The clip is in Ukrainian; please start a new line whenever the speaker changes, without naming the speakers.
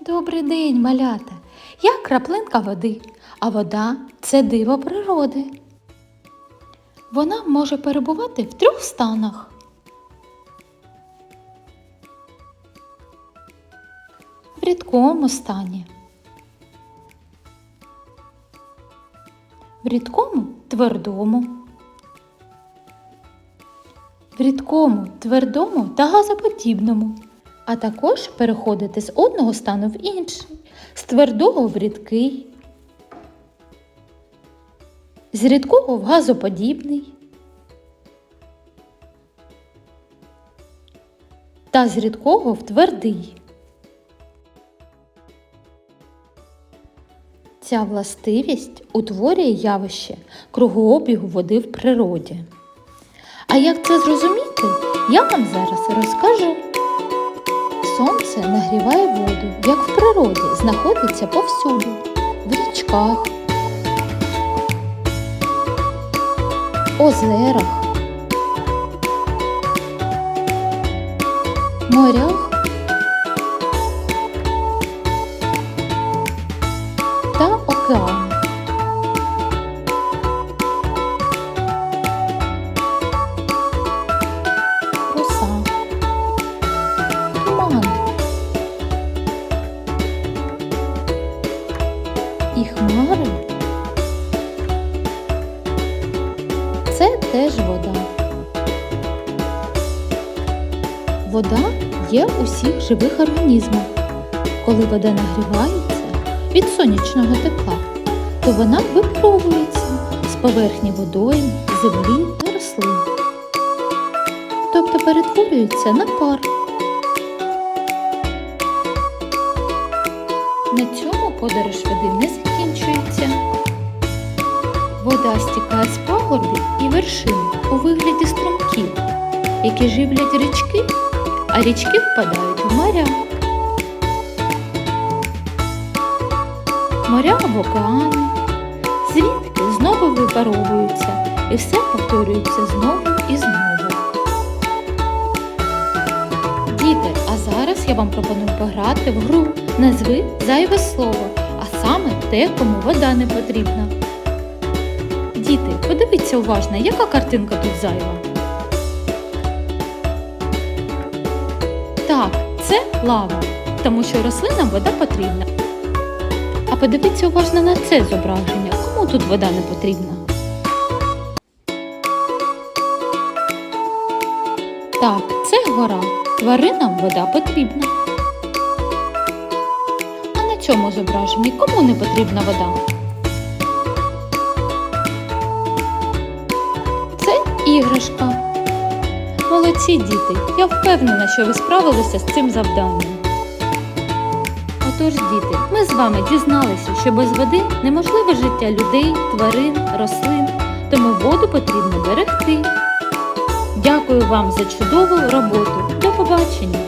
Добрий день, малята! Я краплинка води, а вода це диво природи. Вона може перебувати в трьох станах. В рідкому стані. В рідкому твердому. В рідкому, твердому та газоподібному, а також переходити з одного стану в інший, з твердого в рідкий, з рідкого в газоподібний та з рідкого в твердий. Ця властивість утворює явище кругообігу води в природі. А як це зрозуміти, я вам зараз розкажу. Сонце нагріває воду, як в природі, знаходиться повсюду, в річках, озерах, морях та океанах. Теж вода. Вода є у всіх живих організмах. Коли вода нагрівається від сонячного тепла, то вона випаровується з поверхні водойм, землі та рослин. Тобто перетворюється на пар. На цьому подорож води не закінчується. Вода стікає з пагорбів і вершин у вигляді струмків, які живлять річки, а річки впадають в моря. Моря в океани, звідки знову випаровуються, і все повторюється знову і знову. Діти, а зараз я вам пропоную пограти в гру Назви зайве слово, а саме те, кому вода не потрібна. Подивіться уважно, яка картинка тут зайва. Так, це лава, тому що рослинам вода потрібна. А подивіться уважно на це зображення, кому тут вода не потрібна. Так, це гора. Тваринам вода потрібна. А на цьому зображенні кому не потрібна вода? Іграшка. Молодці діти, я впевнена, що ви справилися з цим завданням. Отож, діти, ми з вами дізналися, що без води неможливе життя людей, тварин, рослин, тому воду потрібно берегти. Дякую вам за чудову роботу. До побачення!